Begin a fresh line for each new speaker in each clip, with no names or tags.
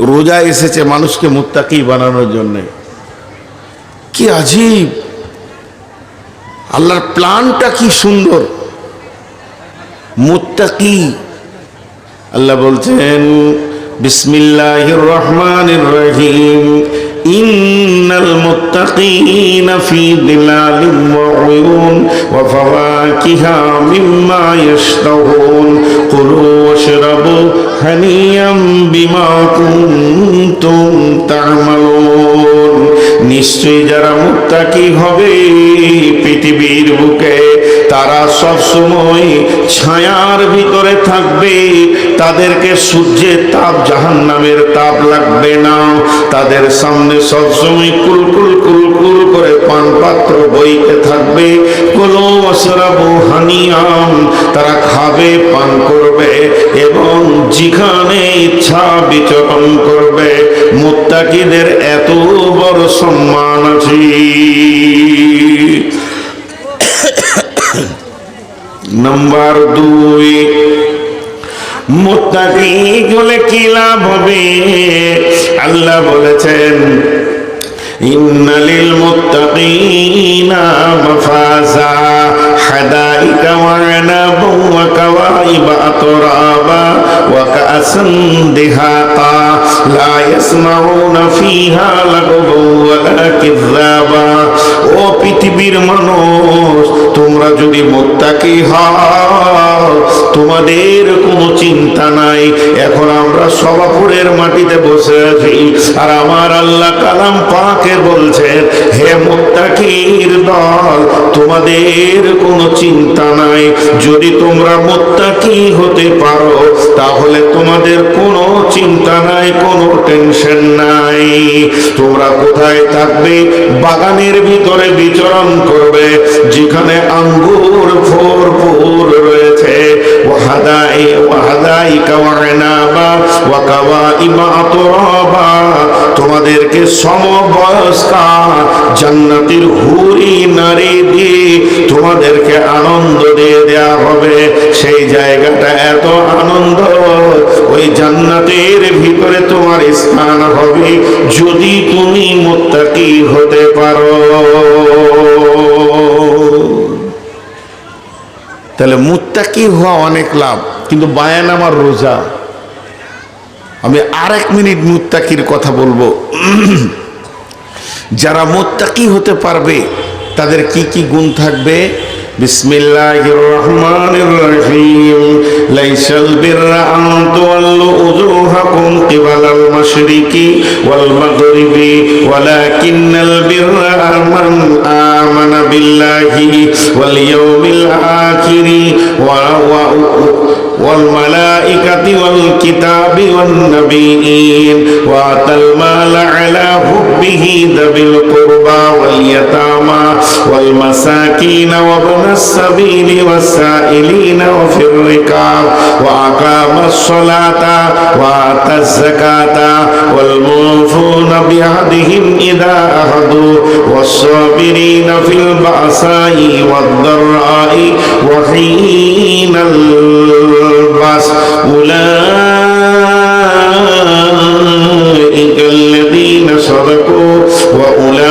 রোজা এসেছে মানুষকে মুত্তাকি বানানোর জন্যে। কি আজীব। আল্লাহর প্ল্যানটা কি সুন্দর। মুত্তাকি। আল্লাহ বলছেন বিসমিল্লাহির রহমানির রহিম ইন্নাল মুত্তাকিনা ফি দিলালিন ওয়া উয়ুন ওয়া ফাওয়াকিহা মিম্মা ইয়াশতাহুন কুলু ওয়াশরাবু হানিয়াম বিমা কুনতুম তা'মালুন। নিশ্চয়ই যারা মুত্তাকি হবে পৃথিবীর বুকে তারা সব সময় ছায়ার ভিতরে থাকবে। তাদেরকে সূর্যের তাপ, জাহান্নামের তাপ লাগবে না। তাদের সামনে সব সময় কুলকুল কুলকুল করে পান পাত্র বইতে থাকবে। কোনো অসরাবু হানিয়াম, তারা খাবে, পান করবে এবং যেখানে ইচ্ছা বিচরণ করবে। মুত্তাকিদের এত বড় সম্মান আছে। নাম্বার দুই মোত্তাকি বলে কি লাভ হবে? আল্লাহ বলেছেন ইন্নালিল মুত্তাকিনা মাফাজা হাদাইকা ওয়া আনাবা ওয়া কাওয়াইবা আতরাবা ওয়া কাআসান দিহাকা লা ওয়ালা কিযাবা ও পৃথিবীর মানুষ, তোমরা যদি মুত্তাকি হও, তোমাদের কোনো চিন্তা নাই। এখন আমরা সবাপুরের মাটিতে বসে আছি। আর আমার আল্লাহ কালাম পাকে বলছেন হে মুত্তাকির দল, তোমাদের কোনো চিন্তা নাই। যদি তোমরা মুত্তাকি হতে পারো, তাহলে তোমাদের কোনো চিন্তা নাই, কোনো টেনশন নাই। তোমরা কোথায় থাকবে? বাগানের ভিতরে বিচরণ করবে, যেখানে আঙ্গুর ভরপুর রয়েছে। ওয়াহাদাই কাওয়ানাবা ওয়া কাওয়াইবা আতরাবা তোমাদেরকে সমবয়স্কা জান্নাতের হুরি নারী দিয়ে তোমাদেরকে আনন্দ দিয়ে দেয়া হবে। সেই জায়গাটা এত আনন্দ, ওই জান্নাতের ভিতরে তোমার স্থান হবে যদি তুমি মুত্তাকি হতে পারো। তাহলে মুত্তাকি হওয়া অনেক লাভ, কিন্তু বায়ান আমার রোজা। আমি আর এক মিনিট মুত্তাকির কথা বলব। যারা মুত্তাকি হতে পারবে, তাদের কি কি গুণ থাকবে? বিসমিল্লাহ রহমানির রহিম। ليس البر أن تولوا وجوهكم قبل المشرق والمغرب ولكن البر من آمن بالله واليوم الآخر والملائكة والكتاب والنبيين. وآتى المال على حبه ذوي القربى واليتامى والمساكين وابن السبيل والسائلين وفي الركاب. وأقام الصلاة وآتى الزكاة والموفون بعهدهم إذا أخذوا والصابرين في البأساء والضراء وحين البأس. أولئك الذين صدقوا وأولئك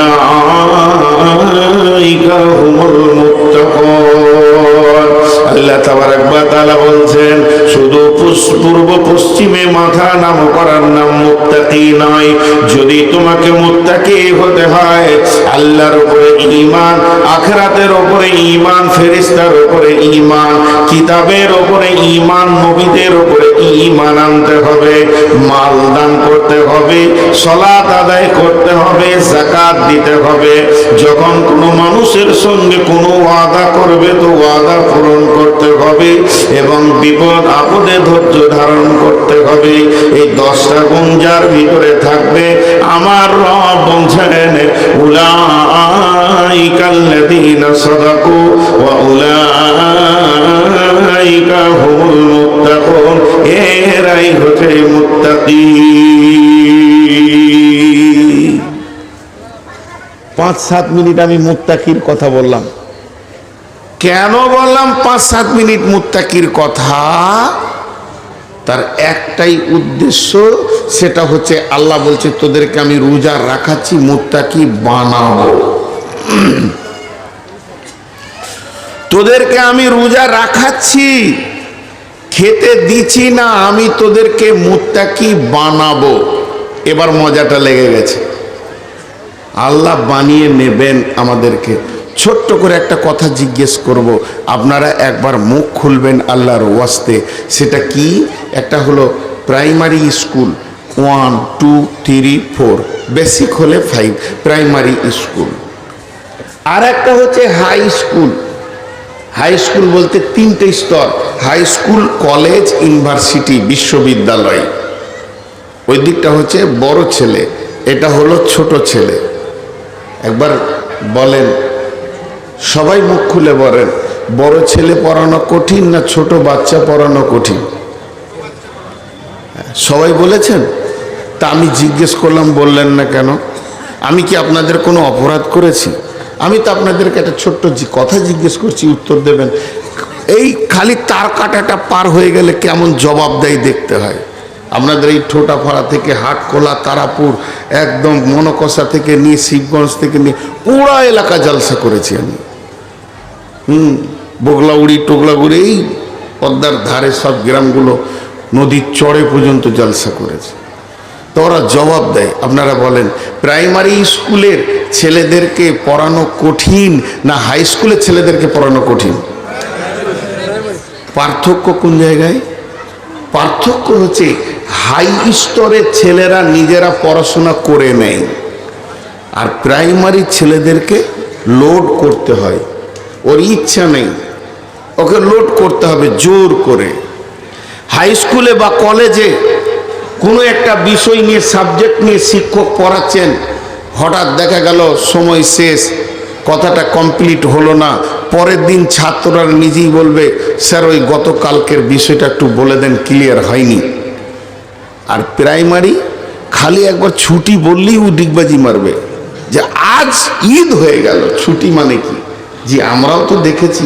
هم المتقون আল্লাহ তাবারাক ওয়া তাআলা বলছেন পূর্ব পশ্চিমে মাথা নাম করার নাম মুত্তাকি নয়। যদি তোমাকে হতে হয়, আল্লাহর উপরে ঈমান, আখিরাতের ফেরেশতার উপরে ঈমান, কিতাবের ঈমান, নবীদের উপরে ঈমান আনতে হবে মাল দান করতে হবে সলাত আদায় করতে হবে, যাকাত দিতে হবে। যখন কোনো মানুষের সঙ্গে কোনো ওয়াদা করবে, তো ওয়াদা পূরণ করতে হবে এবং বিপদ আপদে ধৈর্য ধারণ করতে হবে। এই দশটা গুণ যার ভিতরে থাকবে, আমার রব বলছেন ওয়া মুত্তাকুন। এরাই হচ্ছে মুত্তাকি। পাঁচ সাত মিনিট আমি মুত্তাকির কথা বললাম। কেন বললাম পাঁচ, সাত মিনিট মুত্তাকির কথা? তার একটাই উদ্দেশ্য, সেটা হচ্ছে আল্লাহ বলছে, তোদেরকে আমি রোজা রাখাচ্ছি, মুত্তাকি বানাবো। তোদেরকে আমি রোজা রাখাচ্ছি, খেতে দিচ্ছি না, আমি তোদেরকে মুত্তাকি বানাবো। এবার মজাটা লেগে গেছে। আল্লাহ বানিয়ে নেবেন আমাদেরকে। ছোট্ট করে একটা কথা জিজ্ঞেস করব। আপনারা একবার মুখ খুলবেন আল্লাহর ওয়াস্তে। সেটা কি? একটা হলো primary school, one, two, three, four. Basic হলে ফাইভ, প্রাইমারি স্কুল। আর একটা হচ্ছে হাই স্কুল। হাই স্কুল বলতে তিনটে স্তর। হাই স্কুল, কলেজ, ইউনিভার্সিটি, বিশ্ববিদ্যালয়। ওই দিকটা হচ্ছে বড় ছেলে, এটা হলো ছোট ছেলে। একবার বলেন সবাই মুখ খুলে বলেন, বড় ছেলে পড়ানো কঠিন না ছোট বাচ্চা পড়ানো কঠিন? সবাই বলেছেন? তা আমি জিজ্ঞেস করলাম, বললেন না কেন? আমি কি আপনাদের কোনো অপরাধ করেছি? আমি তো আপনাদেরকে একটা ছোট্ট কথা জিজ্ঞেস করছি, উত্তর দেবেন। এই খালি তার কাটাটা পার হয়ে গেলে কেমন জবাব দেয় দেখতে হয়? আপনাদের এই ঠোঁটাফাড়া থেকে হাটখোলা তারাপুর, একদম মনকষা থেকে নিয়ে, শিবগঞ্জ থেকে নিয়ে, পুরা এলাকা জালসা করেছি আমি। হুম, বগলাউড়ি, টোগলাগুড়ি, এই পদ্মার ধারে সব গ্রামগুলো নদীর চড়ে পর্যন্ত জলসা করেছে। তো ওরা জবাব দেয়, আপনারা বলেন, প্রাইমারি স্কুলের ছেলেদেরকে পড়ানো কঠিন না হাই স্কুলের ছেলেদেরকে পড়ানো কঠিন? পার্থক্য কোন জায়গায়? পার্থক্য হচ্ছে হাই স্তরের ছেলেরা নিজেরা পড়াশোনা করে নেয়। আর প্রাইমারি ছেলেদেরকে লোড করতে হয়। ওর ইচ্ছা নেই। ওকে লোড করতে হবে জোর করে। হাই স্কুলে বা কলেজে কোনো একটা বিষয় নিয়ে সাবজেক্ট নিয়ে শিক্ষক পড়াচ্ছেন, হঠাৎ দেখা গেল সময় শেষ, কথাটা কমপ্লিট হলো না। পরের দিন ছাত্ররা নিজেই বলবে, স্যার, ওই গতকালকের বিষয়টা একটু বলে দেন ক্লিয়ার হয়নি। আর প্রাইমারি খালি একবার ছুটি বললেই ও ডিগবাজি মারবে। যে আজ ঈদ হয়ে গেল, ছুটি মানে কি? জি, আমরাও তো দেখেছি।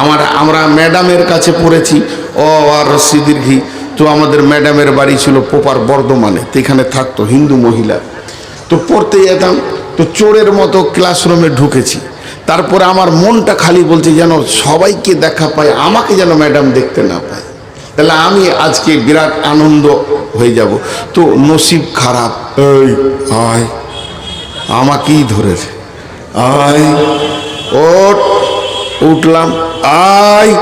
আমার, আমরা ম্যাডামের কাছে পড়েছি। অ আর রশিদির তো আমাদের ম্যাডামের বাড়ি ছিল পোপার বর্ধমানে, তো এখানে থাকতো হিন্দু মহিলা। তো পড়তে যেতাম, তো চোরের মতো ক্লাসরুমে ঢুকেছি। তারপরে আমার মনটা খালি বলছে যেন সবাইকে দেখা পায়, আমাকে যেন ম্যাডাম দেখতে না পায়। তাহলে আমি আজকে বিরাট আনন্দ হয়ে যাব। তো নসিব খারাপ আয়, আমাকেই ধরেছে। আয় ওট উঠলাম, আয়।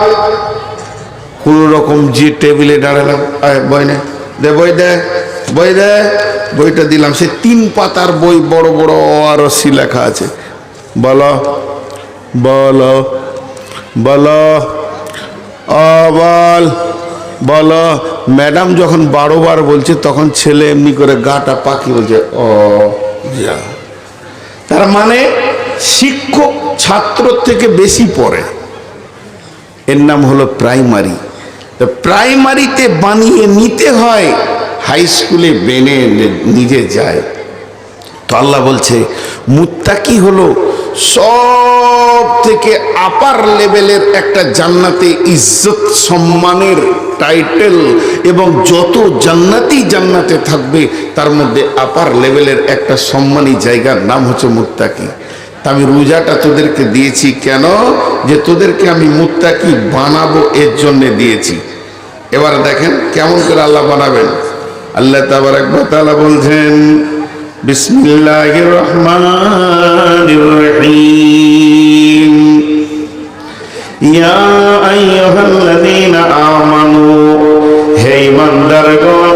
কোনো রকম যে টেবিলে দাঁড়ালাম, আয় বই নে। দে বই দে বই দে। বইটা দিলাম। সে তিন পাতার বই, বড় বড় অরসি লেখা আছে। বলো বলো বলো অবল বলো। ম্যাডাম যখন বারো বার বলছে, তখন ছেলে এমনি করে গাটা পাখি বলছে ও যা। তার মানে শিক্ষক ছাত্র থেকে বেশি পড়ে। এর নাম হলো প্রাইমারি। তো প্রাইমারিতে বানিয়ে নিতে হয়, হাই স্কুলে বেনে নিজে যায়। তো আল্লাহ বলছে, মুত্তাকি হলো সব থেকে আপার লেভেলের একটা জান্নাতে ইজ্জত সম্মানের টাইটেল এবং যত জান্নাতি জান্নাতে থাকবে, তার মধ্যে আপার লেভেলের একটা সম্মানী জায়গার নাম হচ্ছে মুত্তাকি। তা আমি রোজাটা তোদেরকে দিয়েছি কেন? যে তোদেরকে আমি মুত্তাকি বানাবো এর জন্যে দিয়েছি। এবার দেখেন কেমন করে আল্লাহ বানাবেন। আল্লাহ তাবার একবার তালা বলছেন, বিসমিল্লাহির রহমানির রহিম। ইয়া আইয়ুহাল্লাযীনা আমানু, হে ইমানদারগণ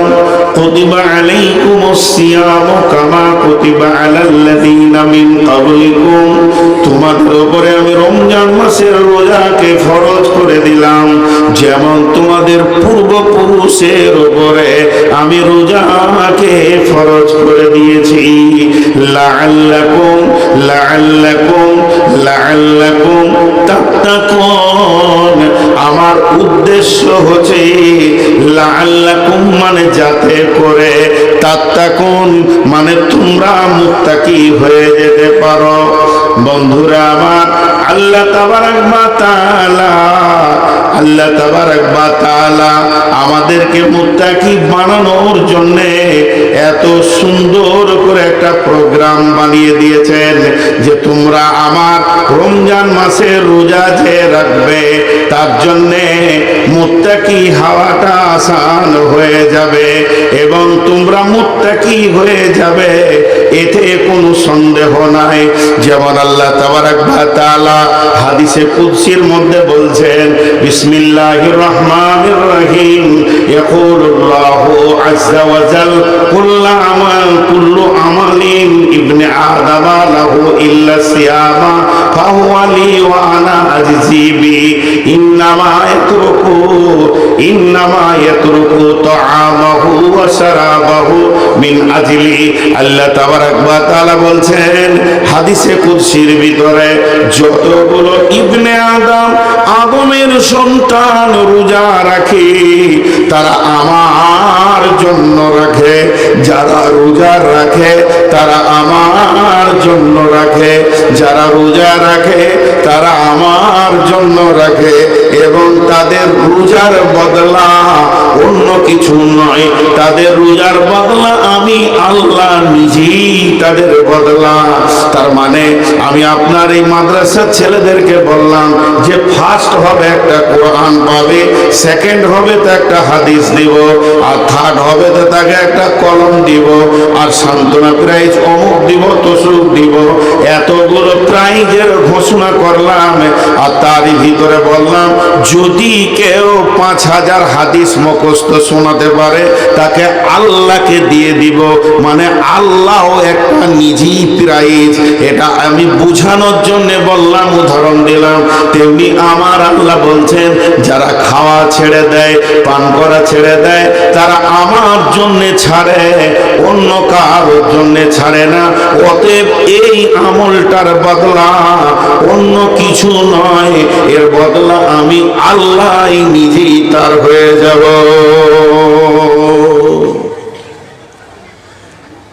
কুতিবা আলাইকুমুস সিয়ামু কামা কুতিবা আলাল্লাযীনা মিন ক্বাবলিকুম তোমাদের উপরে আমি রমজান মাসের রোজাকে ফরজ করে দিলাম। যেমন তোমাদের পূর্বপুরুষের উপরে আমি রোজাকে ফরজ করে দিয়েছি। লাআল্লাকুম লাআল্লাকুম লাআল্লাকুম তাত্তাকুন। আমার উদ্দেশ্য হচ্ছে লাআল্লাকুম মানে যাতে করে, তাত্তাকুন মানে তোমরা মুত্তাকি হয়ে যেতে পারো। বন্ধুরা আমার আল্লাহ তাবারাক বা তাআলা, আল্লাহ তাবারাক তাআলা আমাদেরকে মুত্তাকি বানানোর জন্য এত সুন্দর করে একটা প্রোগ্রাম বানিয়ে দিয়েছেন যে তোমরা আমার রমজান মাসে রোজা যে রাখবে, তার জন্যে মুত্তাকি হাওয়াটা আসান হয়ে যাবে এবং তোমরা মুত্তাকি হয়ে যাবে। এতে কোনো সন্দেহ নাই। যেমন আল্লাহ তাআলা হাদিসে কুদসির মধ্যে বলছেন, বিসমিল্লাহির রহমানির রহিম ইয়াকুলুল্লাহু আযজা ওয়া জাল, কুল্লু আমাল, কুল্লু আমালিন, ইবনে আদম লাহু ইল্লা সিয়ামা, ফাহুয়া লি ওয়া আনা আজজি বি। বলছেন, হাদিসে ভিতরে যতগুলো ইবনে আদম সন্তান রোজা রাখে, তারা আমার জন্য রাখে। যারা রোজা রাখে, তারা আমার জন্য রাখে। যারা রোজা রাখে, তারা আমার জন্য রাখে এবং তাদের রোজার বদলা অন্য কিছু নয়। তাদের রোজার বদলা আমি আল্লাহ নিজেই তাদের বদলা। তার মানে আমি আপনার এই মাদ্রাসার ছেলেদেরকে বললাম যে ফার্স্ট হবে একটা কোরআন পাবে সেকেন্ড হবে তো একটা হাদিস দিব, আর থার্ড হবে তো তাকে একটা কলম দিব, আর সান্ত্বনা প্রাইজ অমুক দিব, তসুক দিব। এতগুলো প্রাইজের ঘোষণা করলাম, আর তারই ভিতরে বললাম, যদি কেউ পাঁচ হাজার হাদিস মুখস্থ শোনাতে পারে, তাকে আল্লাহকে দিয়ে দিব। মানে আল্লাহ একটা নিজেই প্রাইজ। এটা আমি বুঝানোর জন্য বললাম, উদাহরণ দিলাম। তেমনি আমার আল্লাহ বলছেন, যারা খাওয়া ছেড়ে দেয়, পান করা ছেড়ে দেয়, তারা আমার জন্য ছাড়ে, অন্য কারোর জন্য ছাড়ে না। অতএব এই আমলটার বদলা অন্য কিছু নয়। এর বদলা আমি আল্লাহ নিজেই তার হয়ে যাব।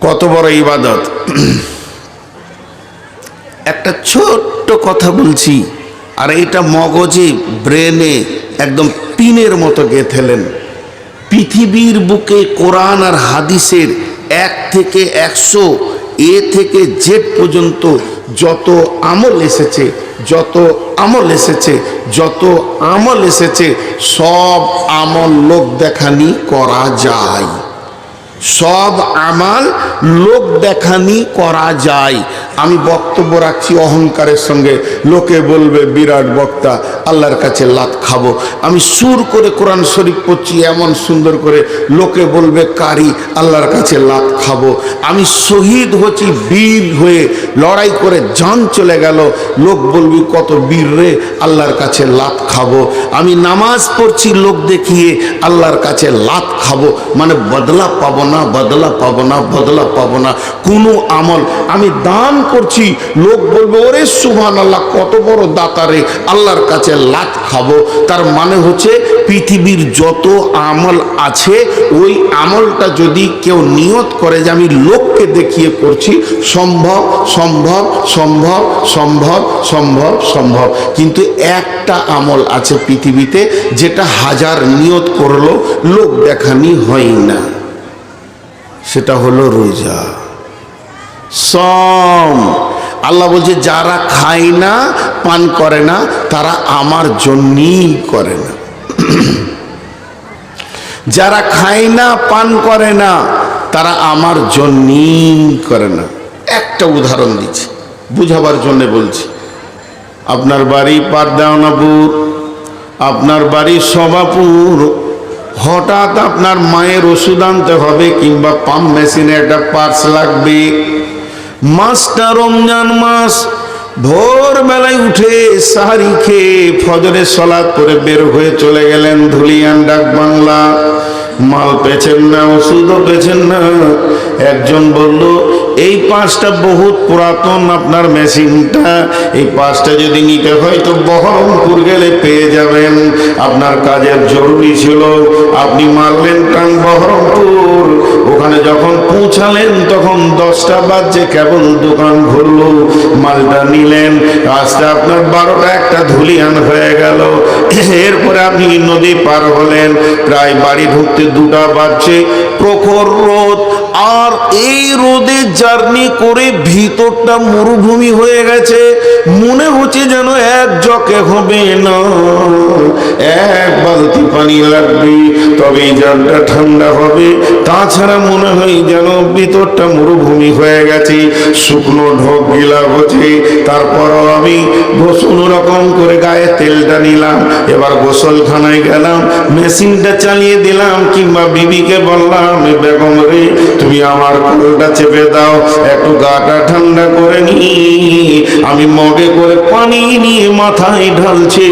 কত বড় ইবাদত। একটা ছোট্ট কথা বলছি, আর এটা মগজে, ব্রেনে, একদম পিনের মতো গেথেলেন। পৃথিবীর বুকে কোরআন আর হাদিসের এক থেকে একশো, এ থেকে জেড পর্যন্ত যত আমল এসেছে, যত আমল এসেছে, যত আমল এসেছে, সব আমল লোক দেখানি করা যায়। সব আমল লোক দেখানি করা যায়। আমি বক্তব্য রাখছি অহংকারের সঙ্গে। লোকে বলবে, বিরাট বক্তা, আল্লাহর কাছে লাত খাব। আমি সুর করে কোরআন শরীফ পড়ছি, এমন সুন্দর করে লোকে বলবে, কারি, আল্লাহর কাছে লাত খাব। আমি শহীদ হচ্ছি, বীর হয়ে, লড়াই করে জান চলে গেল। লোক বলবি, কত বীর রে, আল্লাহর কাছে লাত খাব। আমি নামাজ পড়ছি, লোক দেখিয়ে, আল্লাহর কাছে লাত খাব। মানে বদলা পাবো না, বদলা পাবো না, বদলা পাবো না। কোনো আমল, আমি দান করছি। লোক বলবে, ওরে সুহান আল্লাহ কত বড় দাতারে আল্লাহর কাছে লাত খাব। তার মানে হচ্ছে, পৃথিবীর যত আমল আছে, ওই আমলটা যদি কেউ নিয়ত করে যে আমি লোককে দেখিয়ে করছি, সম্ভব সম্ভব সম্ভব সম্ভব সম্ভব সম্ভব। কিন্তু একটা আমল আছে পৃথিবীতে, যেটা হাজার নিয়ত করল, লোক দেখানি হয় না। সেটা হলো রোজা। সম। আল্লাহ বলছে, যারা খায় না, পান করে না, তারা আমার জন্যই করে না। যারা খায় না, পান করে না, তারা আমার জন্যই করে না। একটা উদাহরণ দিচ্ছি, বুঝাবার জন্য বলছি। আপনার বাড়ি পারদাওনাপুর আপনার বাড়ি সভাপুর, হঠাৎ আপনার মায়ের ওষুধ আনতে হবে কিংবা পাম্প মেশিনে একটা পার্স লাগবে। মাসটা রমজান মাস। ভোরবেলায় উঠে সাহারি খেয়ে ফজরের সলাদ করে বের হয়ে চলে গেলেন ধুলিয়ান ডাক বাংলা। মাল পেছেন না, ওষুধও পেছেন না। একজন বলল, এই পাঁচটা বহুত পুরাতন আপনার মেশিনটা। এই পাঁচটা যদি নিতে হয় তো বহরমপুর গেলে পেয়ে যাবেন। আপনার কাজের জরুরি ছিল। আপনি মারলেন টান বহরমপুর। ওখানে যখন পৌঁছালেন, তখন দশটা বাজছে কেবল দোকান ঘুরলো, মালটা নিলেন। রাস্তা আপনার বারোটা একটা ধুলিয়ান হয়ে গেল। এরপরে আপনি নদী পার হলেন। প্রায় বাড়ি ঢুকতে দুটা বাজছে। প্রখর রোদ। আর এই রোদে জার্নি করে ভিতরটা মরুভূমি হয়ে গেছে। মনে হচ্ছে যেন এক জকে হবে না। এক বালতি পানি লাগবে। তবে এই জলটা ঠান্ডা হবে। তাছাড়া মনে হয় যেন ভিতরটা মরুভূমি হয়ে গেছে, শুকনো ঢোক গিলা হচ্ছে। তারপরও আমি কোনো রকম করে গায়ে তেলটা নিলাম, এবার গোসলখানায় গেলাম, মেশিনটা চালিয়ে দিলাম, কিংবা বিবিকে বললাম বেগম রে, তুমি আমার কলটা চেপে দাও, একটু গাটা ঠান্ডা করে নি। আমি মগে করে পানি নিয়ে মাথায় ঢালছি,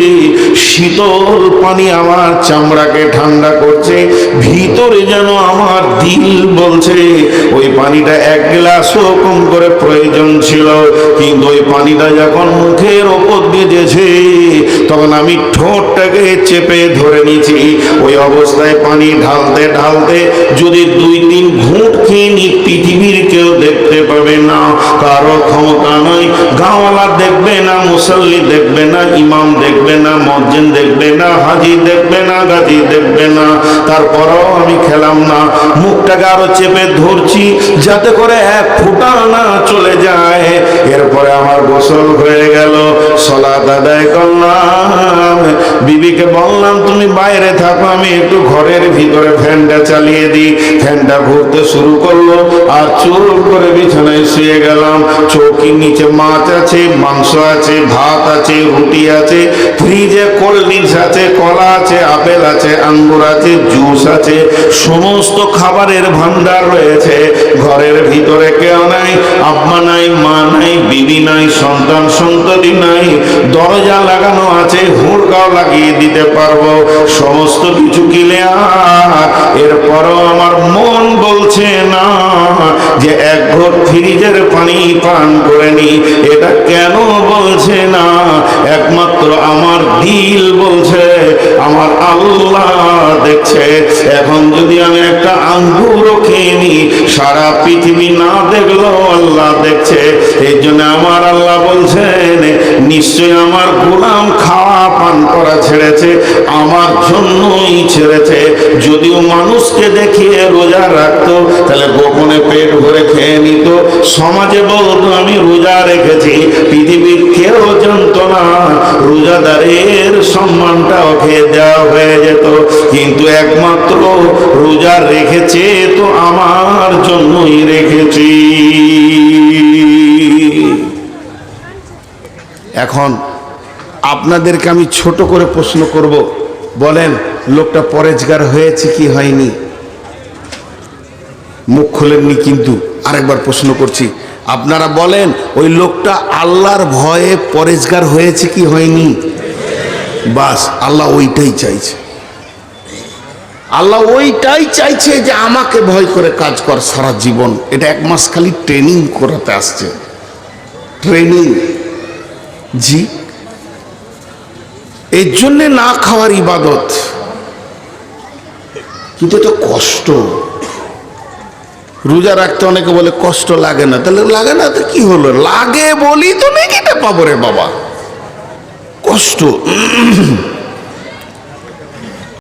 শীতল পানি আমার চামড়াকে ঠান্ডা করছে ভিতরে যেন আমার দিল বলছে। ওই পানিটা এক গ্লাসও কম করে প্রয়োজন ছিল। কিন্তু ওই পানিটা যখন মুখের ওপর দিয়ে যেছে তখন আমি ঠোঁটটাকে চেপে ধরে নিয়েছি। ওই অবস্থায় পানি ঢালতে ঢালতে যদি দুই তিন ঘুঁট খেয়ে নি পৃথিবীর কেউ দেখতে পাবে না, কারও ক্ষমতা নয় গাঁওয়ালা দেখবে না, মুসল্লি দেখবে না, ইমাম দেখবে না, মসজিদ দেখবে না, হাজি দেখবে না, গাজি দেখবে না। তারপরও আমি খেলাম না। মুখটাকে আরও চেপে ধরছি যাতে করে এক ফুটা না চলে যায়। এরপরে আমার গোসল হয়ে গেল। সলা আদায় করলাম। বিবিকে বললাম, তুমি বাইরে থাকো, আমি একটু ঘরের ভিতরে ফ্যানটা চালিয়ে দিই। ফ্যানটা ঘুরতে শুরু করল, আর চুর করে বিছানায় শুয়ে গেলাম। চৌকির নিচে মাছ আছে, মাংস আছে, ভাত আছে, রুটি আছে, ফ্রিজে কোল্ড ড্রিঙ্কস আছে, কলা আছে, আপেল আছে, আঙ্গুর আছে, জুস আছে, সমস্ত খাবারের ভান্ডার রয়েছে। ঘরের ভিতরে কেউ নাই, আব্বা নাই, মা নাই, বিবি নাই, সন্তান সন্ততি নাই, দরজা লাগানো আছে হুড়কাও লাগিয়ে দিতে পারব। সমস্ত কিছু ক্লিয়ার এরপরও আমার মন বলছে না যে এক ঘর ফ্রিজের পানি পান করে নি। এটা কেন বলছে না? একমাত্র আমার দিল বলছে, আমার আল্লাহ দেখছে। এখন যদি আমি একটা আঙ্গুর খেয়ে নি, সারা পৃথিবী না দেখল, আল্লাহ দেখছে। এই জন্য আমার আল্লাহ বলছেন নিশ্চয় আমার গোলাম খাওয়া পান করা ছেড়েছে, আমার জন্যই ছেড়েছে। যদিও মানুষকে দেখিয়ে রোজা রাখতো, তাহলে গোপনে পেট ভরে খেয়ে নিত। সমাজে বলতো, আমি রোজা রেখেছি, পৃথিবীর কেউ জানতো না। রোজাদারের সম্মানটা ওকে দেওয়া হয়ে যেত। কিন্তু একমাত্র রোজা রেখেছে তো আমার জন্যই রেখেছি। এখন আপনাদেরকে আমি ছোট করে প্রশ্ন করব। বলেন লোকটা পরেজগার হয়েছে কি হয়নি? মুখ খোলেননি কিন্তু আরেকবার প্রশ্ন করছি, আপনারা বলেন ওই লোকটা আল্লাহর ভয়ে পরেজগার হয়েছে কি হয়নি? বাস, আল্লাহ ওইটাই চাইছে। আল্লাহ ওইটাই চাইছে যে আমাকে ভয় করে কাজ কর সারা জীবন। এটা এক মাস খালি ট্রেনিং করাতে আসছে। ট্রেনিং। জি। এর জন্যে না খাওয়ার ইবাদত। কিন্তু এটা কষ্ট। রোজা রাখতে অনেকে বলে কষ্ট লাগে না। তাহলে লাগে না তো কি হলো? লাগে বলি তো নেকিটা পাবো রে বাবা। কষ্ট।